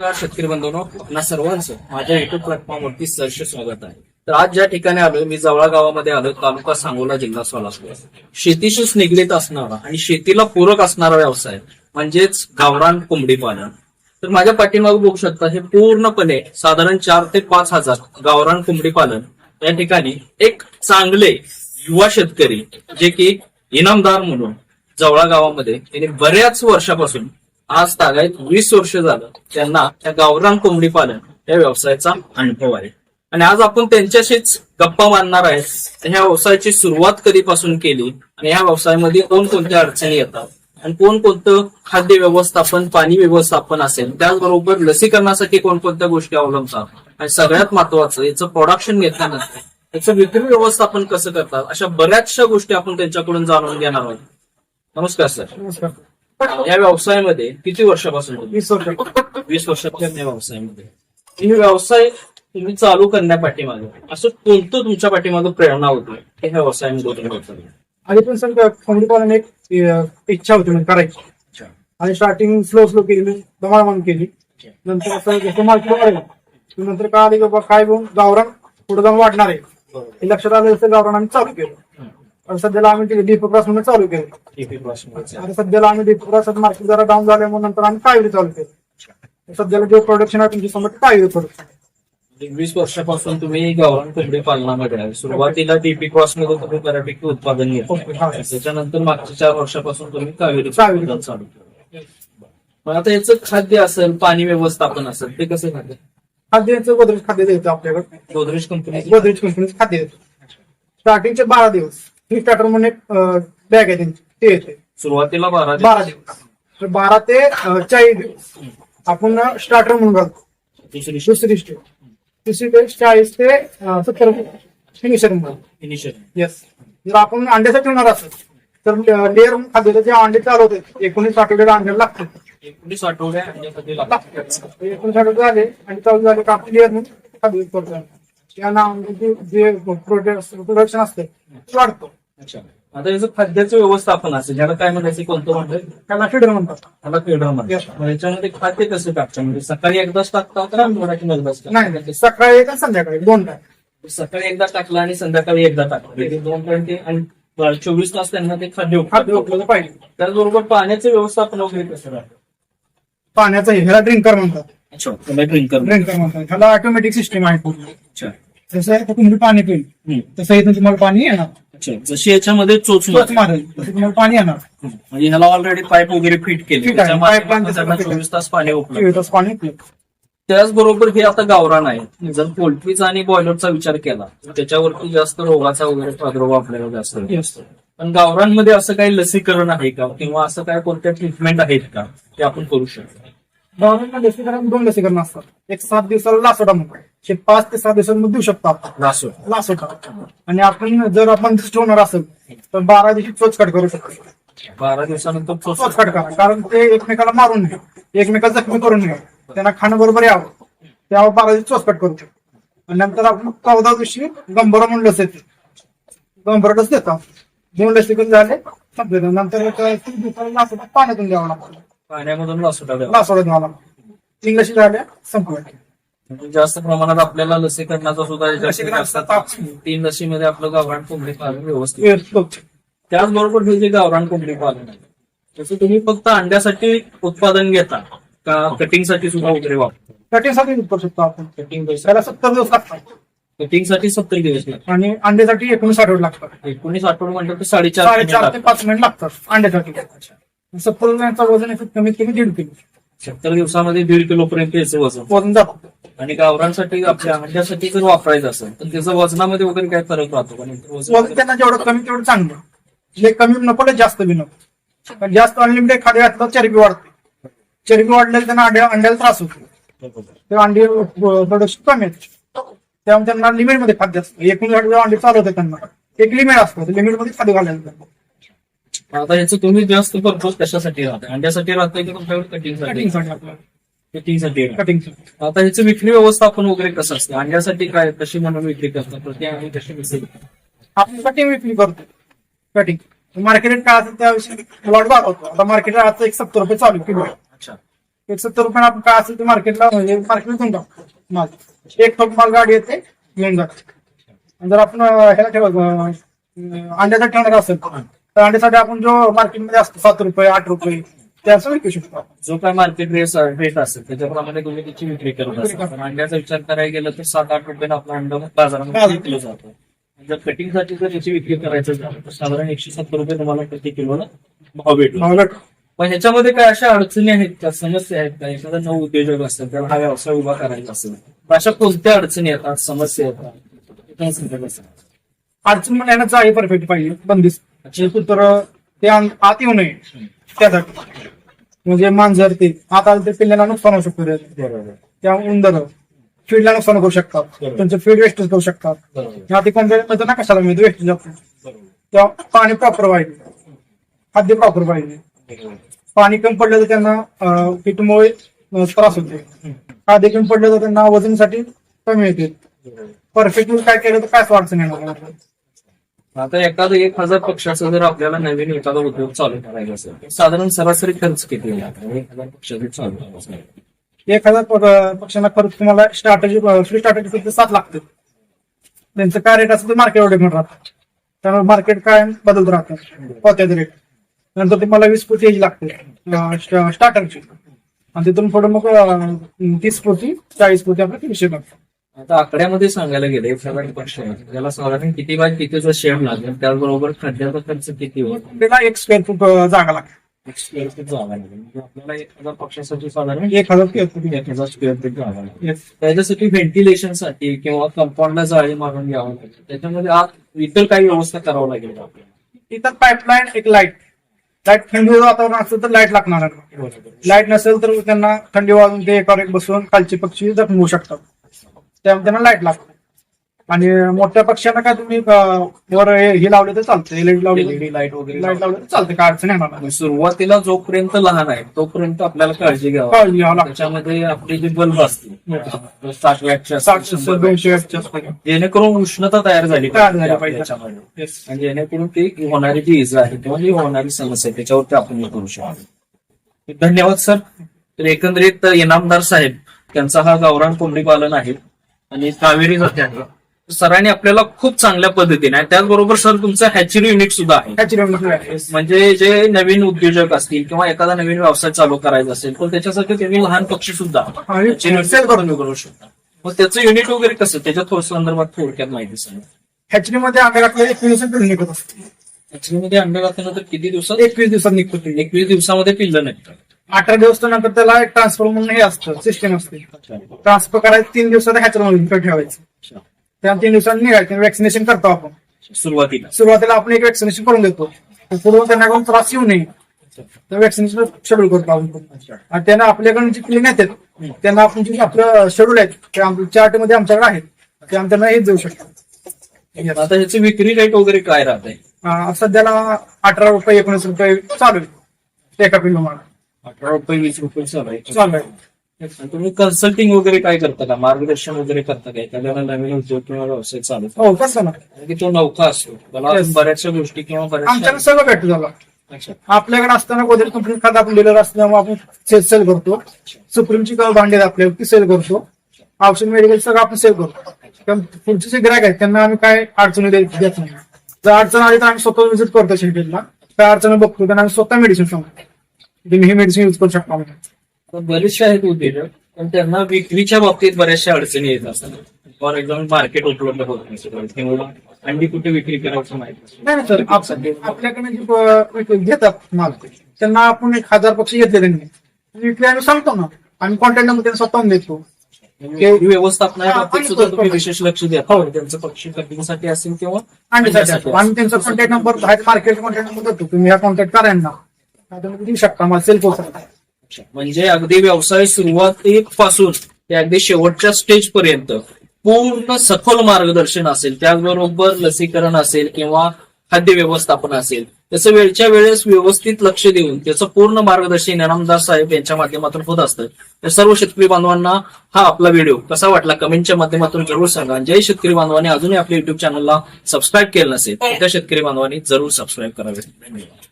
नमस्कार शेतकरी बंधूंनो आपणा सर्वांचं माझ्या युट्यूब प्लॅटफॉर्मवरती सहर्ष स्वागत आहे. तर आज ज्या ठिकाणी आलोय मी जवळा गावामध्ये आलोय तालुका सांगोला जिल्हा सोलापूर. शेतीशीच निगडीत असणारा आणि शेतीला पूरक असणारा व्यवसाय म्हणजेच गावरान कोंबडी पालन. तर माझ्या पाठीमागे बघू शकता हे पूर्णपणे साधारण चार ते पाच हजार गावरान कोंबडी पालन या ठिकाणी एक चांगले युवा शेतकरी जे की इनामदार म्हणून जवळा गावामध्ये त्यांनी बऱ्याच वर्षापासून आज तागायत वीस वर्ष झालं त्यांना त्या गावरान कोंबडी पालन या व्यवसायाचा अनुभव आहे. आणि आज आपण त्यांच्याशीच गप्पा मारणार आहे ह्या व्यवसायाची सुरुवात कधीपासून केली आणि ह्या व्यवसायामध्ये कोणकोणत्या अडचणी येतात? आणि कोणकोणतं खाद्य व्यवस्थापन पाणी व्यवस्थापन असेल त्याचबरोबर लसीकरणासाठी कोणकोणत्या गोष्टी अवलंबतात? आणि सगळ्यात महत्वाचं याचं प्रोडक्शन घेताना याचं विक्री व्यवस्थापन कसं करतात? अशा बऱ्याचशा गोष्टी आपण त्यांच्याकडून जाणून घेणार आहोत. नमस्कार सर. नमस्कार. या व्यवसायामध्ये किती वर्षापासून? वीस वर्ष वीस वर्षापासून या व्यवसायामध्ये. ही व्यवसाय तुम्ही चालू करण्या पाठीमागे. असं कोणतं तुमच्या पाठीमागे प्रेरणा होती? की ह्या व्यवसायामध्ये? आधी पण सर पालन एक इच्छा होती म्हणजे करायची. आणि स्टार्टिंग स्लो स्लो केली दमादमान केली. नंतर असं जसं मार्केट वाढलं नंतर काय आले की बाबा काय घेऊन गावरान पुढे जाऊन वाढणार आहे. हे लक्षात आलं जसं गावरान आम्ही चालू केलं. सध्याला आम्ही डीप क्रॉस म्हणून चालू केलं. आणि सध्याला आम्ही डीप क्रॉस मार्केट जरा डाऊन झाल्यामुळे नंतर आम्ही कावेरी चालू केलं. सध्याला जे प्रोडक्शन आहे तुमची समोर कावेरी प्रोडक्शन म्हणजे वीस वर्षापासून तुम्ही गावरान कोंबडी पालनामध्ये आहे सुरुवातीला टीपी क्रॉसमध्ये तुम्ही बऱ्यापैकी उत्पादन घेतलं. त्याच्यानंतर मागच्या चार वर्षापासून तुम्ही कावेरी चालू केलं. आता याचं खाद्य असेल पाणी व्यवस्थापन असेल ते कसं खाद्य? खाद्याचं गोदरेज खाद्य द्यायचं आपल्याकडे. गोदरेज कंपनी गोदरेज कंपनीचं खाद्य देतो. स्टार्टिंगचे बारा दिवस. थ्री स्टार्टर म्हणून एक बॅग आहे त्यांची. ते येते सुरुवातीला बारा. बारा दिवस तर बारा ते चाळीस दिवस आपण स्टार्टर म्हणून घालतो. दुसरी दुसरी स्टेज तिसरी स्टेज चाळीस ते सत्तर फिनिशर म्हणून इनिशियल येस जर आपण अंड्यासाठी ठेवणार असेल तर लेअर खाद्य जे अंडे चालवते एकोणीस आठवड्याला अंड्याला लागतात. एकोणीस आठवड्या अंड्यासाठी लागतात. लागतात. एकोणीस आठवडे झाले आणि चालू झाले का आपण लेअर म्हणून खाद्य करतो त्या नावामध्ये जे प्रोडक्शन असते ते वाढतो. अच्छा आता याचं खाद्याचं व्यवस्थापन असेल ज्याला काय म्हणायचं कोणतं म्हणतात त्याला फिडर म्हणतात. त्याला पेढा म्हणतात. मग याच्यामध्ये खाद्य कसं टाकतं म्हणजे सकाळी एकदाच टाकता का आठवड्यातून एकदाच टाकता? नाही नाही. सकाळी एक आणि संध्याकाळी दोन टाइम सकाळी एकदा टाकला आणि संध्याकाळी एकदा टाकला. म्हणजे दोन टाइम ते आणि चोवीस तास त्यांना ते खाद्य खाद्य उपलब्ध उपलब्ध पाहिजे त्याचबरोबर पाण्याचं व्यवस्थापन वगैरे कसं राहतं? पाण्याचं हे ह्याला ड्रिंकर म्हणतात. अच्छा तुम्ही ड्रिंक ड्रिंकर म्हणतात. ह्याला ऑटोमॅटिक सिस्टम आहे पूर्ण. अच्छा. जसं तुम्ही पाणी पिल हम्म. तसं इथून तुम्हाला पाणी येणार. जशी याच्यामध्ये चोच. मारेल. तसं तुम्हाला पाणी येणार. म्हणजे ह्याला ऑलरेडी पाईप वगैरे फिट केले. चोवीस तास पाणी चोवीस तास पाणी त्याचबरोबर हे आता गावरान आहे जर पोल्ट्रीचा आणि बॉयलरचा विचार केला त्याच्यावरती जास्त रोगाचा वगैरे प्रादुर्भाव आपल्याला जास्त. पण गावरांमध्ये असं काही लसीकरण आहे का? किंवा असं काय कोणत्या ट्रीटमेंट आहेत का? ते आपण करू शकतो. गव्हर्नमेंट लसीकरण दोन लसीकरण असतात एक सात दिवसाला लासोटा म्हणून हे पाच ते सात दिवसांमध्ये देऊ शकतो आपण. लासोटा. आणि आपण जर आपण ठेवणार असेल तर बारा दिवशी चोच कट करू शकतो. बारा दिवसानंतर तो चोच कट करा. कारण ते एकमेकाला मारून नये एकमेकाला जखमी करून नये त्यांना खाणं बरोबर यावं. त्यावर बारा दिवशी चोच कट करू शकतो. आणि नंतर आपण चौदा दिवशी गंभीर म्हणून लस येते गंभीर लस देतो. दोन लसीकरण झाले नंतर एक तीन दिवसाला लासोटा पाण्यातून द्यावं लागतं. पाण्यामधून लासोटा द्यावा. लासोटा द्यावा लागतो तीन लसी झाल्या संपल्या म्हणजे जास्त प्रमाणात आपल्याला लसीकरणाचा सुद्धा जास्त तीन लसीमध्ये आपलं गावरान कोंबडी पालन व्यवस्थित. त्याचबरोबर हे जे गावरान कोंबडी पालन आहे त्याचं तुम्ही फक्त अंड्यासाठी उत्पादन घेता का कटिंगसाठी सुद्धा वगैरे वापरता? कटिंगसाठी करू शकतो आपण. कटिंग त्याला सत्तर दिवस लागतात. कटिंगसाठी सत्तर दिवस लागतात. आणि अंड्यासाठी एकोणीस आठवडे लागतात. एकोणीस आठवडे म्हणतात तर साडेचार साडेचार ते पाच मिनिट लागतात अंड्यासाठी. सत्तर जणांचं वजन आहे कमीत कमी दीड किलो. सत्तर दिवसामध्ये दीड किलो पर्यंत याचं वजन. वजन जातं आणि गावरांसाठी आपल्या अंड्यासाठी जर वापरायचं असेल तर त्याचं वजनामध्ये वगैरे काय फरक राहतो? का नाही? वजन वजन त्यांना जेवढं कमी तेवढं चांगलं. जे कमी नको ते जास्त बी नको. पण जास्त अनलिमिटेड खाद्य घातलं चरबी वाढते. चरबी वाढल्याने त्यांना अंड्या अंड्याला त्रास होतो. ते अंडी प्रोडक्शन कमी आहेत. त्यामुळे त्यांना लिमिटमध्ये खाद्य असतं एकूण अंडी चालवते त्यांना. एक लिमिट असतं. लिमिटमध्ये खाद्य घालायला लागतं. आता ह्याचं तुम्ही जास्त पर्पज कशासाठी राहतं अंड्यासाठी राहतंय की तुमच्याकडे कटिंगसाठी कटिंगसाठी आता ह्याचं विक्री व्यवस्थापन वगैरे कसं असतं? अंड्यासाठी काय कशी म्हणून विक्री करतात? तर ते आम्ही कशी आपण कटिंग विक्री करतो. कटिंग मार्केट काय असेल त्याविषयी लॉट वाढवतो. आता मार्केट आता एक सत्तर रुपये चालू किलो. अच्छा. एक सत्तर रुपयाने आपण काय असेल ते मार्केटला म्हणजे मार्केट घेऊन टाकतो माल. एक टोक माल गाडी येते घेऊन जाते. जर आपण ह्याला ठेवत अं, अंड्यासाठी ठेवणार असेल तर अंड्यासाठी आपण जो मार्केटमध्ये असतो सात रुपये आठ रुपये ते असं विकू शकतो. आपण. जो काय मार्केट रेट रेट असेल त्याच्याप्रमाणे तुम्ही त्याची विक्री करत असता पण अंड्याचा विचार करायला गेलं तर सात आठ रुपयानं आपला अंड बाजारामध्ये विकलं जातं. जर कटिंगसाठी जर याची विक्री करायचं झालं तर साधारण एकशे सत्तर रुपये तुम्हाला प्रति किलोला भाव भेटतो. पण ह्याच्यामध्ये काय अशा अडचणी आहेत का समस्या आहेत का? एखादा नव उद्योजक असेल त्याला हा व्यवसाय उभा करायचा असेल तर अशा कोणत्या अडचणी येतात समस्या येतात? काय अडचण पण येण्याचं आहे परफेक्ट पाहिजे बंदिस्त. तर ते आत आत येऊ नये. त्यासाठी. म्हणजे मांजर ते. आत ते पिल्ल्याला नुकसान होऊ शकतो. बरोबर. त्या उंदर फीडला नुकसान करू शकतात. बरोबर. त्यांचं फीड वेस्टेज करू शकतात. बरोबर. या ते कोणत्या मिळतं ना कशाला मिळतं वेस्टेज जातं? बरोबर. तेव्हा पाणी प्रॉपर पाहिजे. खाद्य प्रॉपर पाहिजे. पाणी कमी पडलं तर त्यांना अं, त्रास होते. खाद्य कमी पडलं तर त्यांना वजनसाठी कमी येते परफेक्ट काय केलं तर काय अडचण येणार नाही. आता एखादं एक हजार पक्षाचा जर आपल्याला नवीन एखादा उद्योग चालू करायचा असेल साधारण सरासरी खर्च किती एक हजार चालू एक हजार पक्षांना खर्च तुम्हाला स्टार्टरची फ्री स्टार्टरची फक्त सात लागते त्यांचं काय रेट असेल ते मार्केट डेव्हलपमेंट राहतं त्यामुळे मार्केट काय बदलत राहतं. पोत्याचं रेट नंतर तुम्हाला वीस पोती एज लागते. स्टार्टरची आणि तिथून पुढे मग तीस पोती चाळीस पोती आपल्याला तीनशे लागतं. आता आकड्यामध्ये सांगायला गेलं एक साधारण पक्ष आहे. त्याला साधारण किती बाय कितीचा शेड लागेल त्याचबरोबर खाद्याचा खर्च किती होईल? त्याला एक स्क्वेअर फूट अं, जागा लागते एक स्क्वेअर फीट जागा लागेल. म्हणजे आपल्याला एक हजार पक्षासाठी साधारण एक हजार स्क्वेअर फूट एक हजार स्क्वेअर फीट जागा लागेल. त्याच्यासाठी व्हेंटिलेशनसाठी किंवा कंपाऊंडला जाळी मारून घ्यावं लागेल. त्याच्यामध्ये आत इतर काही व्यवस्था करावं लागेल का आपल्याला? इतर पाईपलाईन एक लाइट लाइट थंडी वातावरण असेल तर लाइट लागणार लाइट नसेल तर त्यांना थंडी वाजून ते एकावर एक बसून खालचे पक्षी जखम होऊ शकतात. त्यांना लाइट लागते आणि मोठ्या पक्ष्यांना काय तुम्ही वर हे हे लावले तर चालतं एलईडी लावले एलईडी लाइट वगैरे लाइट लावले तर चालते काय अडचण येणार नाही. सुरुवातीला जोपर्यंत लहान आहे तोपर्यंत आपल्याला काळजी घ्यावी काळजी घ्यावं लागतं. त्याच्यामध्ये आपले जे बल्ब असतील साठ वॅटचे साठ असतील, सत्तर दोनशे वॅटचे असतात. जेणेकरून उष्णता तयार झाली तयार झाली पाहिजे. त्याच्यामध्ये आणि जेणेकरून ती होणारी जी इजा आहे किंवा जी होणारी समस्या आहे त्याच्यावरती आपण हे करू शकतो. धन्यवाद सर. तर एकंदरीत इनामदार साहेब त्यांचा हा गावरान कोंबडी पालन आहे. आणि कावेरी जाते आहे सरांनी आपल्याला खूप चांगल्या पद्धतीने आहे त्याचबरोबर सर तुमचं हॅचरी युनिट सुद्धा आहे. म्हणजे जे नवीन उद्योजक असतील किंवा एखादा नवीन व्यवसाय चालू करायचा असेल तर त्याच्यासाठी तुम्ही लहान पक्षी सुद्धा आणि करून करू शकता. मग त्याचं युनिट वगैरे कसं त्याच्या थोडं संदर्भात थोडक्यात माहिती सांगा. हॅचरी मध्ये आम्ही राखले एकवीस दिवसात पिल्लं निघत असते ऍक्च्युली मध्ये अंडे घातल्यानंतर किती दिवसात? एकवीस दिवसात निघतो एकवीस दिवसामध्ये पिल्लं निघतात. अठरा दिवस नंतर त्याला एक ट्रान्सफर म्हणून हे असतं सिस्टम असते. ट्रान्सफर करायचं तीन दिवसात मध्ये ठेवायचं. त्या तीन दिवसांनी निघायचं वॅक्सिनेशन करतो आपण. सुरुवातीला. सुरुवातीला आपण एक वॅक्सिनेशन करून देतो. पुढे त्यांना कोण त्रास येऊ नये. तर वॅक्सिनेशन शेड्यूल करतो आपण. आणि त्यांना आपल्याकडे जे क्लिन येतात त्यांना आपण जे आपलं शेड्यूल आहे ते आमच्या चार्टमध्ये आमच्याकडे आहेत ते आम्ही त्यांना हेच देऊ शकतो. आता ह्याची विक्री रेट वगैरे काय राहते अं, सध्याला अठरा रुपये एकोणीस रुपये चालू आहे. एका पिल्लो मला. अठरा रुपये वीस रुपये चालू आहे चालू आहे आणि तुम्ही कन्सल्टिंग वगैरे काय करता का? मार्गदर्शन वगैरे करता का? एखाद्याला नवीन उद्योग किंवा व्यवसाय चालू हो कसं ना. आहे? की तो नौका असतो. Yes. बऱ्याचशा गोष्टी किंवा आमच्याकडे बऱ्याचशा सगळं भेटतं झालं अच्छा. आपल्याकडे असताना गोदर कंपनी खात आपण डीलर असल्यामुळे आपण सेल सेल करतो. सुप्रीमची कळ भांडी आहेत आपल्या ती सेल करतो. औषध मेडिकल सगळं आपण सेल करतो. कारण पुढचे जे ग्राहक आहेत त्यांना आम्ही काय अडचणी देत देत नाही. जर अडचण आली तर आम्ही स्वतः व्हिजिट करतो शेतीला काय अडचण बघतो त्यांना आम्ही स्वतः मेडिसिन सांगतो. तुम्ही हे मेडिसिन युज करू शकता. तर बरेचसे आहेत उद्योजक पण त्यांना विक्रीच्या बाबतीत बऱ्याचशा अडचणी येत असतात. फॉर एक्झाम्पल मार्केट उपलब्ध होत अंडी कुठे विक्री करायचं माहिती. नाही. नाही सर आप- आपल्याकडे जे घेतात माल त्यांना आपण एक हजार पक्षी घेतले त्यांनी विकले आम्ही सांगतो ना आम्ही कॉन्टॅक्ट नंबर त्यांना स्वतःहून देतो. म्हणजे व्यवस्थापनाबाबतीत सुद्धा तुम्ही आणि- विशेष लक्ष द्या. हो. त्यांचं पक्षी कटिंगसाठी असेल किंवा आम्ही त्यांचा contact number market contact number देतो. तुम्ही हा कॉन्टॅक्ट करा यांना नाही तर तुम्ही देऊ शकता मला सेल म्हणजे अगदी व्यवसाय सुरुवातीपासून ते अगदी शेवटच्या स्टेज पर्यंत पूर्ण सखोल मार्गदर्शन असेल त्याचबरोबर लसीकरण असेल किंवा खाद्य व्यवस्थापन असेल त्याचं वेळच्या वेळेस व्यवस्थित लक्ष देऊन त्याचं पूर्ण मार्गदर्शन इनामदार साहेब यांच्या माध्यमातून होत असतं. तर सर्व शेतकरी बांधवांना हा आपला व्हिडिओ कसा वाटला कमेंटच्या माध्यमातून जरूर सांगा. ज्या शेतकरी बांधवांनी अजूनही आपल्या युट्यूब चॅनलला सबस्क्राईब केलं नसेल त्या शेतकरी बांधवांनी जरूर सबस्क्राईब करावे. धन्यवाद.